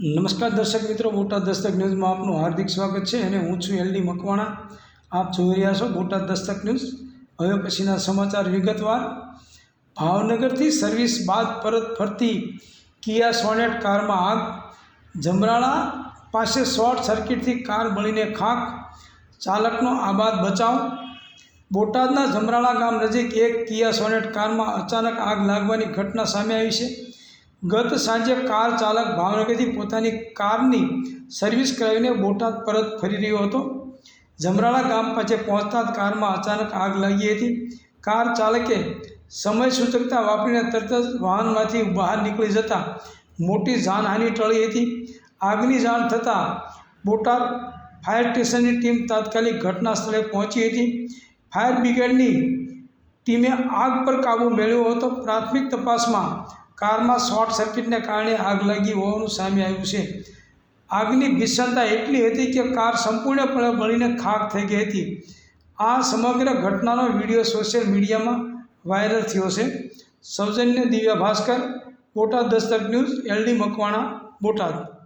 નમસ્કાર દર્શક મિત્રો, બોટાદ દસ્તક ન્યૂઝમાં આપનું હાર્દિક સ્વાગત છે અને હું છું એલડી મકવાણા. આપ જોઈ રહ્યા છો બોટાદ દસ્તક ન્યૂઝ. હવે પછીના સમાચાર વિગતવાર. ભાવનગરથી સર્વિસ બાદ પરત ફરતી કિયા સોનેટ કારમાં આગ. જમરાળા પાસે શોર્ટ સર્કિટથી કાર બળીને ખાખ. ચાલકનો આબાદ બચાવ. બોટાદના જમરાળા ગામ નજીક એક કિયા સોનેટ કારમાં અચાનક આગ લાગવાની ઘટના સામે આવી છે. ગત સાંજે કાર ચાલક ભાવનગરથી પોતાની કારની સર્વિસ કરાવીને બોટાદ પરત ફરી રહ્યો હતો. જમરાળા ગામ પાસે પહોંચતા જ કારમાં અચાનક આગ લાગી હતી. કાર ચાલકે સમય સૂચકતા વાપરીને તરત જ વાહનમાંથી બહાર નીકળી જતાં મોટી જાનહાનિ ટળી હતી. આગની જાણ થતાં બોટાદ ફાયર સ્ટેશનની ટીમ તાત્કાલિક ઘટના સ્થળે પહોંચી હતી. ફાયર બ્રિગેડની ટીમે આગ પર કાબૂ મેળવ્યો હતો. પ્રાથમિક તપાસમાં કારમાં શોર્ટ સર્કિટને કારણે આગ લાગી હોવાનું સામે આવ્યું છે. આગની ભીષણતા એટલી હતી કે કાર સંપૂર્ણપણે બળીને ખાક થઈ ગઈ હતી. આ સમગ્ર ઘટનાનો વીડિયો સોશિયલ મીડિયામાં વાયરલ થયો છે. સૌજન્ય દિવ્યા ભાસ્કર, બોટાદ દસ્તક ન્યૂઝ, એલડી મકવાણા, બોટાદ.